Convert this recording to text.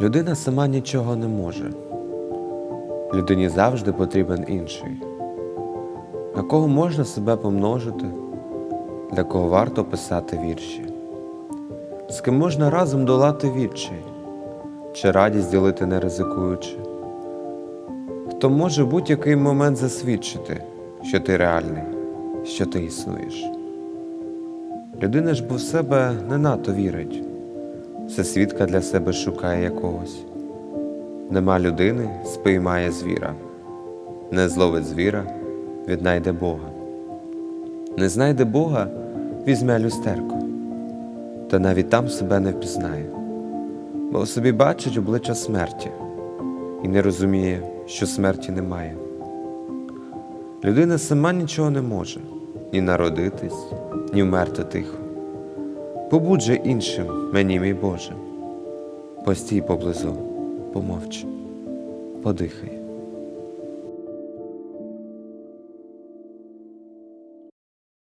Людина сама нічого не може. Людині завжди потрібен інший. На кого можна себе помножити, для кого варто писати вірші, з ким можна разом долати відчай, чи радість ділити не ризикуючи. Хто може будь-який момент засвідчити, що ти реальний, що ти існуєш. Людина ж бо в себе не надто вірить, все свідка для себе шукає якогось. Нема людини, спіймає звіра, не зловить звіра, віднайде Бога. Не знайде Бога, візьме люстерко, та навіть там себе не впізнає, бо в собі бачить обличчя смерті і не розуміє, що смерті немає. Людина сама нічого не може ні народитись, ні вмерти тихо. Побудь же іншим мені, мій Боже, постій поблизу, помовч, подихай.